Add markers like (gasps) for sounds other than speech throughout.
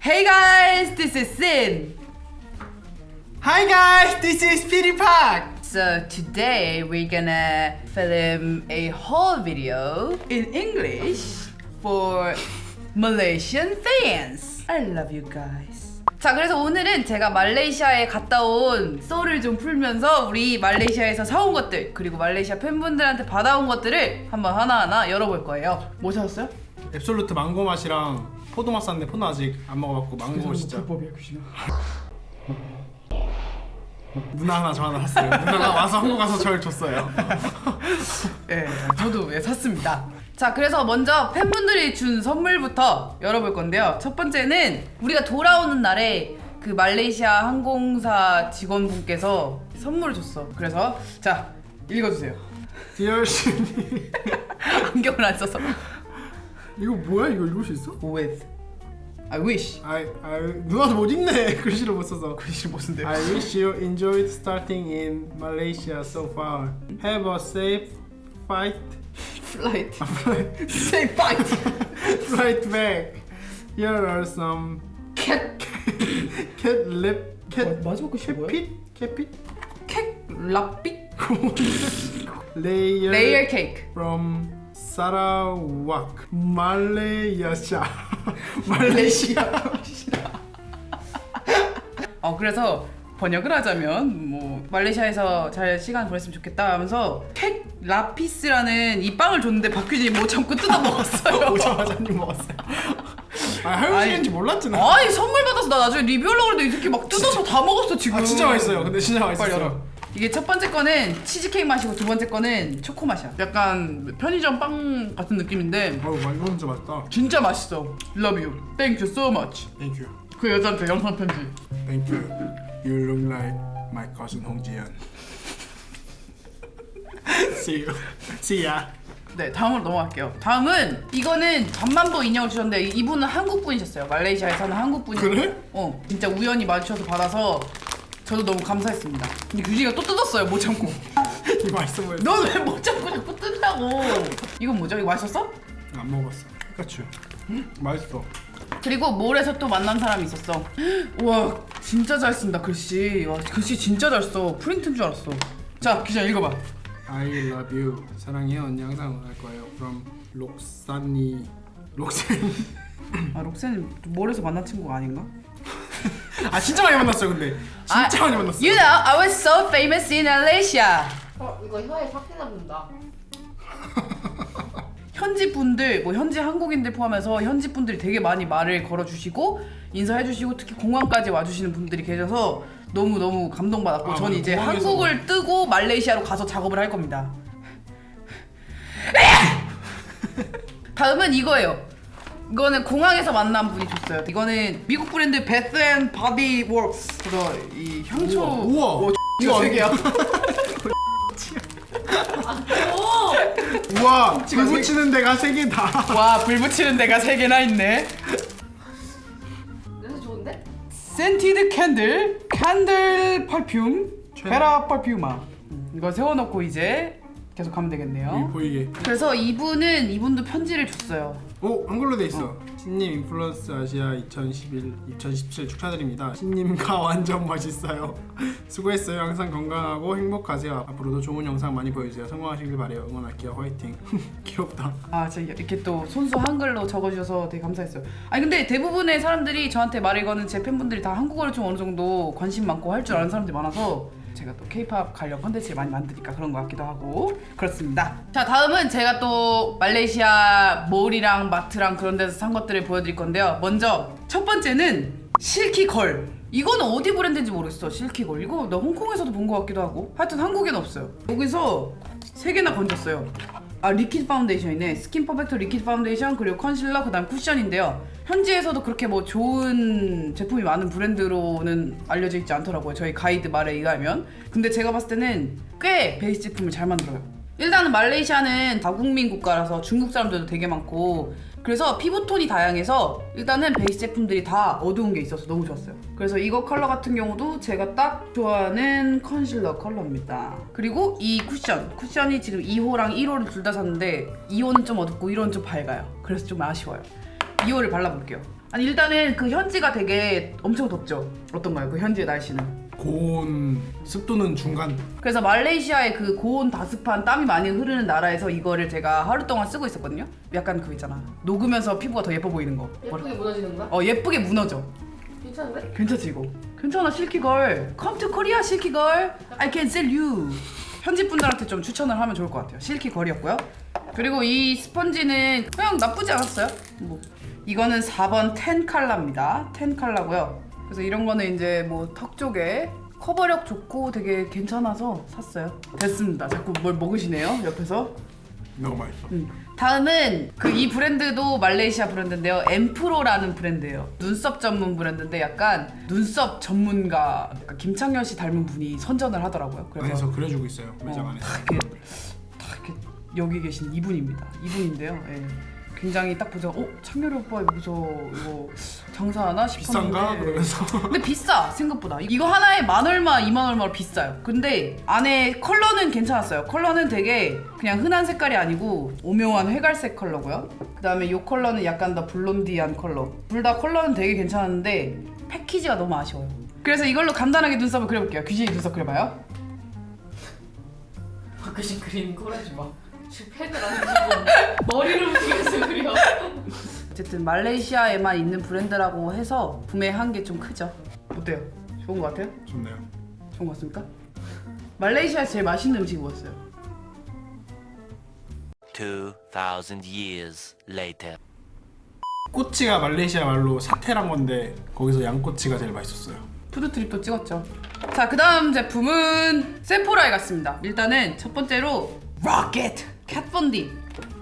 Hey guys, this is Sin. Hi guys, this is Piri Park. So today we're gonna film a whole video in English for Malaysian fans. I love you guys. 자, 그래서 오늘은 제가 말레이시아에 갔다 온 썰을 좀 풀면서 우리 말레이시아에서 사온 것들 그리고 말레이시아 팬분들한테 받아온 것들을 한번 하나하나 열어볼 거예요. 뭐 사셨어요? 앱솔루트 망고 맛이랑 포도 맛 샀는데 포도 아직 안 먹어봤고 망고 진짜 불법이야, 귀신아. 누나 하나 저 하나 샀어요. 누나가 와서 한국 가서 저를 줬어요. 예, 저도 예, 샀습니다. 자, 그래서 먼저 팬분들이 준 선물부터 열어볼 건데요. 첫 번째는 우리가 돌아오는 날에 그 말레이시아 항공사 직원분께서 선물을 줬어. 그래서 자, 읽어주세요. 디얼 신이 안경을 안 써서. 이거 뭐야? 이거 읽을 수 있어? With. I wish. I, I 누나도 못 읽네. 글씨를 못 써서. 글씨 못 쓴대요. I wish you enjoyed starting in Malaysia so far. Have a safe fight Flight. Say fight. (laughs) flight back. Here are some 캣. cat lip cat 마지막 글씨 뭐야? 캣핏 캣핏 캣 라삐? (laughs) layer 레 Sarawak, Malaysia. (laughs) 말레이시아. 어 그래서 번역을 하자면 뭐 말레이시아에서 잘 시간 보냈으면 좋겠다 하면서 캣 라피스라는 이 빵을 줬는데 박규진이 못 참고 뜯어 먹었어요. (laughs) 오자마자 한입 먹었어요. 아. 할머니인지 몰랐지 나. 아니 선물 받아서 나 나중에 리뷰하려고 했는데 이렇게 막 뜯어서 다 먹었어 지금. 아 진짜 맛있어요. 근데 진짜 빨리 열어. 이게 첫 번째 거는 치즈케이크 맛이고 두 번째 거는 초코 맛이야. 약간 편의점 빵 같은 느낌인데 어우, 이거 진짜 맛있다. 진짜 맛있어. Love you. Thank you so much. Thank you. 그 여자한테 영상 편지. Thank you. You look like my cousin 홍지연. (laughs) See you. See ya. 네, 다음으로 넘어갈게요. 다음은 이거는 잠만보 인형을 주셨는데 이분은 한국 분이셨어요. 말레이시아에 사는 한국 분이. 그래? 어, 진짜 우연히 마주쳐서 받아서 저도 너무 감사했습니다. 근데 규진이가 또 뜯었어요. 못 참고. (laughs) 이거 맛있어 보여. 너왜못 참고 자꾸 뜯냐고. 이건 뭐죠? 이거 맛있었어? 안 먹었어. 피카츄. 맛있어. 그리고 몰에서 또 만난 사람이 있었어. (gasps) 와, 진짜 잘 쓴다 글씨. 와, 글씨 진짜 잘 써. 프린트인 줄 알았어. 자, 규진 읽어봐. I love you. 사랑해요. 언니 항상 응할 거예요. From 록산이 록산. 아, 록센 몰에서 만난 친구가 아닌가? 아 진짜 많이 만났어요. 근데 진짜 많이 만났어요. You know, I was so famous in Malaysia. 어 이거 혀에 삭히나 본다. (laughs) 현지 분들, 뭐 현지 한국인들 포함해서 현지 분들이 되게 많이 말을 걸어주시고 인사해주시고 특히 공항까지 와주시는 분들이 계셔서 너무 너무 감동받았고 아, 전. 이제 공항에서 한국을 뜨고 말레이시아로 가서 작업을 할 겁니다. (laughs) 다음은 이거예요. 이거는 공항에서 만난 분이 줬어요. 이거는 미국 브랜드 베스앤 바디 워크스. 그래서 이 향초. 우와, 우와. 오, (laughs) 우와. 세 개야. 우와 불 붙이는 데가 세 개다. 와, 불 붙이는 데가 세 개나 있네. 냄새 좋은데? 센티드 캔들, 캔들 퍼퓸, 최- 베라 퍼퓸아. 이거 세워놓고 이제 계속 가면 여기 되겠네요. 보이게. 그래서 이분은 이분도 편지를 줬어요. 오 한글로 돼 있어. 신님 인플루언스 아시아 2011 2017 축하드립니다. 신님과 (laughs) 완전 멋있어요. (laughs) 수고했어요. 항상 건강하고 행복하세요. 앞으로도 좋은 영상 많이 보여주세요. 성공하시길 바래요. 응원할게요. 화이팅. (laughs) 귀엽다. 아, 제가 이렇게 또 손수 한글로 적어주셔서 되게 감사했어요. 아니 근데 대부분의 사람들이 저한테 말을 거는 제 팬분들이 다 한국어를 좀 어느 정도 관심 많고 할 줄 아는 사람들이 많아서 제가 또 K-팝 관련 컨텐츠를 많이 만드니까 그런 것 같기도 하고 그렇습니다. 자 다음은 제가 또 말레이시아 몰이랑 마트랑 그런 데서 산 것들을 보여드릴 건데요. 먼저 첫 번째는 실키걸. 이거는 어디 브랜드인지 모르겠어. 실키걸. 이거 나 홍콩에서도 본 것 같기도 하고. 하여튼 한국에는 없어요. 여기서 세 개나 건졌어요. 아 리퀴드 파운데이션이네 스킨 퍼펙트 리퀴드 파운데이션 그리고 컨실러 그다음 쿠션인데요 현지에서도 그렇게 뭐 좋은 제품이 많은 브랜드로는 알려져 있지 않더라고요 저희 가이드 말에 의하면 근데 제가 봤을 때는 꽤 베이스 제품을 잘 만들어요 일단은 말레이시아는 다국민 국가라서 중국 사람들도 되게 많고 그래서 피부톤이 다양해서 일단은 베이스 제품들이 다 어두운 게 있어서 너무 좋았어요. 그래서 이거 컬러 같은 경우도 제가 딱 좋아하는 컨실러 컬러입니다. 그리고 이 쿠션. 쿠션이 지금 2호랑 1호를 둘 다 샀는데 2호는 좀 어둡고 1호는 좀 밝아요. 그래서 좀 아쉬워요. 2호를 발라볼게요. 아니 일단은 그 현지가 되게 엄청 덥죠. 어떤가요? 그 현지의 날씨는? 고온 습도는 중간. 그래서 말레이시아의 그 고온 다습한 땀이 많이 흐르는 나라에서 이거를 제가 하루 동안 쓰고 있었거든요. 약간 그 있잖아. 녹으면서 피부가 더 예뻐 보이는 거. 예쁘게 무너지는구나? 어 예쁘게 무너져. 괜찮은데? 괜찮지 이거? 괜찮아 실키걸. Come to Korea 실키걸. I can sell you. 현지 분들한테 좀 추천을 하면 좋을 것 같아요. 실키걸이었고요. 그리고 이 스펀지는 그냥 나쁘지 않았어요. 뭐 이거는 4번 10 칼라입니다. 10 칼라고요. 그래서 이런 거는 이제 뭐 턱 쪽에 커버력 좋고 되게 괜찮아서 샀어요. 됐습니다. 자꾸 뭘 먹으시네요 옆에서. 너무 맛있어. 음. 다음은 그 이 브랜드도 말레이시아 브랜드인데요. 엠프로라는 브랜드예요. 눈썹 전문 브랜드인데 약간 눈썹 전문가 약간 김창렬 씨 닮은 분이 선전을 하더라고요. 그래서 안에서 그려주고 있어요 매장 어, 안에서. 다 이렇게 다 이렇게 여기 계신 이분입니다. 이분인데요. 예. 굉장히 딱 보자. 어? 창렬 오빠 여기서 이거 장사하나 싶었는데. 비싼가? 그러면서. 근데 비싸 생각보다. 이거 하나에 만 얼마 이만 얼마로 비싸요. 근데 안에 컬러는 괜찮았어요. 컬러는 되게 그냥 흔한 색깔이 아니고 오묘한 회갈색 컬러고요. 그 다음에 이 컬러는 약간 더 블론디한 컬러. 둘 다 컬러는 되게 괜찮은데 패키지가 너무 아쉬워요. 그래서 이걸로 간단하게 눈썹을 그려볼게요. 귀신이 눈썹 그려봐요. 박근신 그림 그려지 마. 지금 펜을 안 주고 머리를 움직여서 그려. 어쨌든 말레이시아에만 있는 브랜드라고 해서 구매한 게 좀 크죠 어때요? 좋은 것 같아요? 좋네요. 좋은 것 같습니까? 말레이시아에서 제일 맛있는 음식이 뭐였어요? 2,000 years later. 꼬치가 말레이시아 말로 사태란 건데 거기서 양꼬치가 제일 맛있었어요. 푸드트립도 찍었죠. 자, 그 다음 제품은 세포라에 갔습니다. 일단은 첫 번째로 로켓 캣본디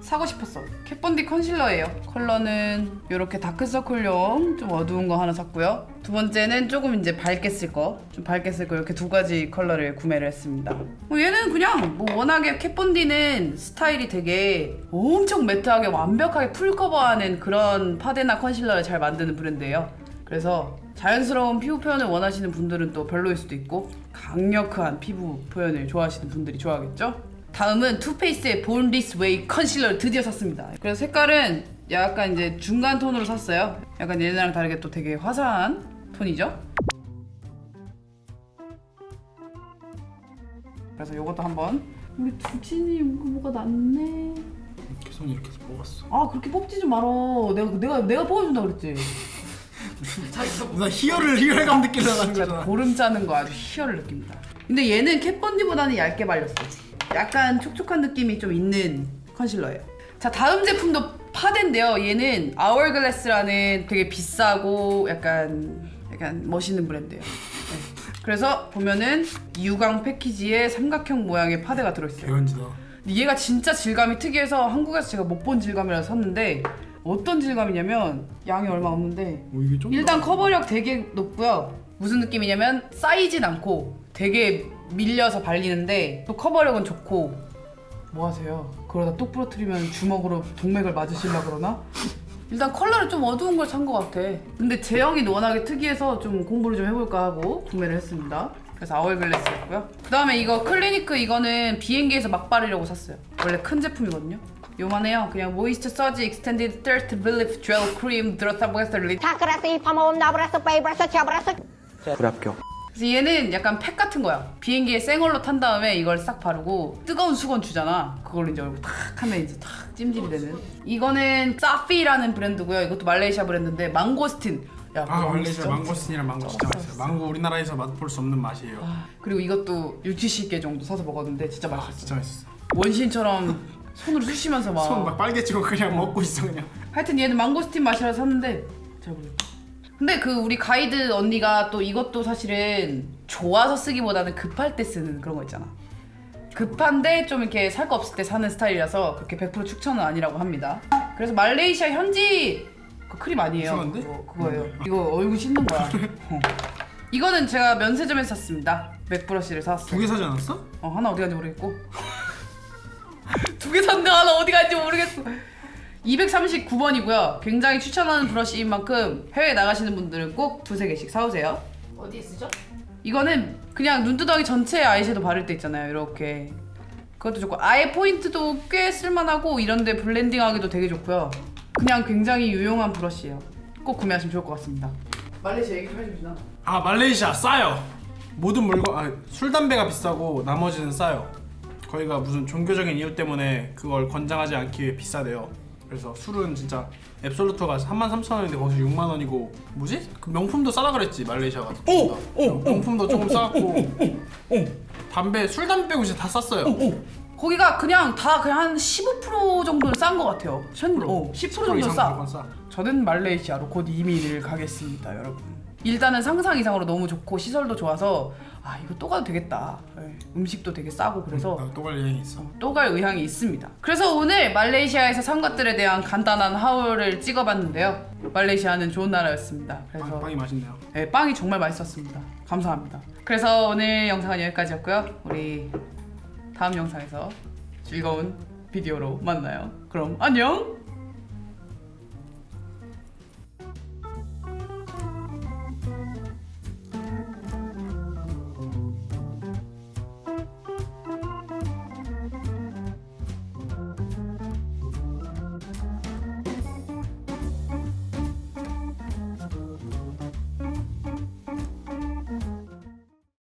사고 싶었어. 캣본디 컨실러예요. 컬러는 이렇게 다크서클용 좀 어두운 거 하나 샀고요. 두 번째는 조금 이제 밝게 쓸 거, 좀 밝게 쓸 거 이렇게 두 가지 컬러를 구매를 했습니다. 뭐 얘는 그냥 뭐 워낙에 캣본디는 스타일이 되게 엄청 매트하게 완벽하게 풀 커버하는 그런 파데나 컨실러를 잘 만드는 브랜드예요. 그래서 자연스러운 피부 표현을 원하시는 분들은 또 별로일 수도 있고 강력한 피부 표현을 좋아하시는 분들이 좋아하겠죠? 다음은 투페이스의 Born This Way 컨실러를 드디어 샀습니다. 그래서 색깔은 약간 이제 중간 톤으로 샀어요. 약간 얘네랑 다르게 또 되게 화사한 톤이죠? 그래서 이것도 한번 우리 두치님 뭐가 낫네. 이렇게 손 이렇게 해서 뽑았어. 아 그렇게 뽑지 좀 말어. 내가 내가 내가 뽑아준다 그랬지. (laughs) 나 희열을 희열감 느끼려고 하는 진짜 거잖아. 고름 짜는 거 아주 희열을 느낍니다. 근데 얘는 캣번디보다는 얇게 발렸어. 약간 촉촉한 느낌이 좀 있는 컨실러예요. 자 다음 제품도 파데인데요. 얘는 아워글래스라는 되게 비싸고 약간 약간 멋있는 브랜드예요. 네. 그래서 보면은 유광 패키지에 삼각형 모양의 파데가 들어있어요. 근데 얘가 진짜 질감이 특이해서 한국에서 제가 못 본 질감이라서 샀는데 어떤 질감이냐면 양이 얼마 없는데 오 이게 좀 일단 더- 커버력 되게 높고요. 무슨 느낌이냐면 쌓이진 않고 되게 밀려서 발리는데 또 커버력은 좋고 뭐 하세요? 그러다 똑 부러뜨리면 주먹으로 동맥을 맞으시려 그러나? 일단 컬러를 좀 어두운 걸 산 것 같아. 근데 제형이 워낙에 특이해서 좀 공부를 좀 해볼까 하고 구매를 했습니다. 그래서 아월글래스였고요. 그다음에 이거 클리니크 이거는 비행기에서 막 바르려고 샀어요. 원래 큰 제품이거든요. 요만해요. 그냥 모이스처 서지 익스텐디드 셀트 빌리프 젤 크림 들었다 보겠어 리. 다 그랬어 이파모 나브라스 베이브라스 차브라스. 불합격. 그래서 얘는 약간 팩 같은 거야. 비행기에 생얼로 탄 다음에 이걸 싹 바르고 뜨거운 수건 주잖아. 그걸 이제 얼굴 탁 하면 이제 탁 찜질이 되는. 이거는 사피라는 브랜드고요. 이것도 말레이시아 브랜드인데 망고스틴. 야, 아 그거 말레이시아 진짜 망고스틴이랑 망고 진짜 맛있어요. 망고 우리나라에서 맛볼 수 없는 맛이에요. 아, 그리고 이것도 6, 70개 정도 사서 먹었는데 진짜 아 맛있었어. 진짜 맛있어. 원신처럼 손으로 쑤시면서 막. 손 막 빨개지고 그냥 먹고 있어 그냥. 하여튼 얘는 망고스틴 맛이라서 샀는데 잘 모르겠다. 근데 그 우리 가이드 언니가 또 이것도 사실은 좋아서 쓰기보다는 급할 때 쓰는 그런 거 있잖아. 급한데 좀 이렇게 살 거 없을 때 사는 스타일이라서 그렇게 100% 추천은 아니라고 합니다. 그래서 말레이시아 현지 그 크림 아니에요. 이상한데? 그거, 그거예요. 이거 얼굴 씻는 거야. 어. 이거는 제가 면세점에서 샀습니다. 맥브러쉬를 사왔어요. 두개 사지 않았어? 어 하나 어디 간지 모르겠고 (laughs) 두 개 샀는데 하나 어디 간지 모르겠어 239번이고요 굉장히 추천하는 브러쉬인 만큼 해외 나가시는 분들은 꼭 두세 개씩 사오세요 어디에 쓰죠? 이거는 그냥 눈두덩이 전체에 아이섀도우 바를 때 있잖아요 이렇게 그것도 좋고 아예 포인트도 꽤 쓸만하고 이런데 블렌딩하기도 되게 좋고요 그냥 굉장히 유용한 브러쉬예요. 꼭 구매하시면 좋을 것 같습니다. 말레이시아 얘기 좀 해주시나? 아 말레이시아 싸요. 모든 물건 아, 술 담배가 비싸고 나머지는 싸요. 거기가 무슨 종교적인 이유 때문에 그걸 권장하지 않기 위해 비싸대요. 그래서 술은 진짜 앱솔루트가 33,000원인데 거기서 6만 원이고 뭐지? 그 명품도 싸다 그랬지 말레이시아가. 오! 오! 명품도 조금 싸고 담배 술 담배 빼고 진짜 다 쌌어요. 거기가 그냥 다 그냥 한 15% 정도는 싼 것 같아요. 현, 어, 10% 정도 이상 싸. 무조건 싸. 저는 말레이시아로 곧 이민을 가겠습니다, 여러분. 일단은 상상 이상으로 너무 좋고 시설도 좋아서 아 이거 또 가도 되겠다. 예, 음식도 되게 싸고 그래서 나 또갈 여행이 있어. 또 갈 의향이 있습니다. 그래서 오늘 말레이시아에서 산 것들에 대한 간단한 하울을 찍어봤는데요. 말레이시아는 좋은 나라였습니다. 그래서 빵, 빵이 맛있네요. 네, 빵이 정말 맛있었습니다. 감사합니다. 그래서 오늘 영상은 여기까지였고요. 우리 다음 영상에서 즐거운 비디오로 만나요. 그럼 안녕.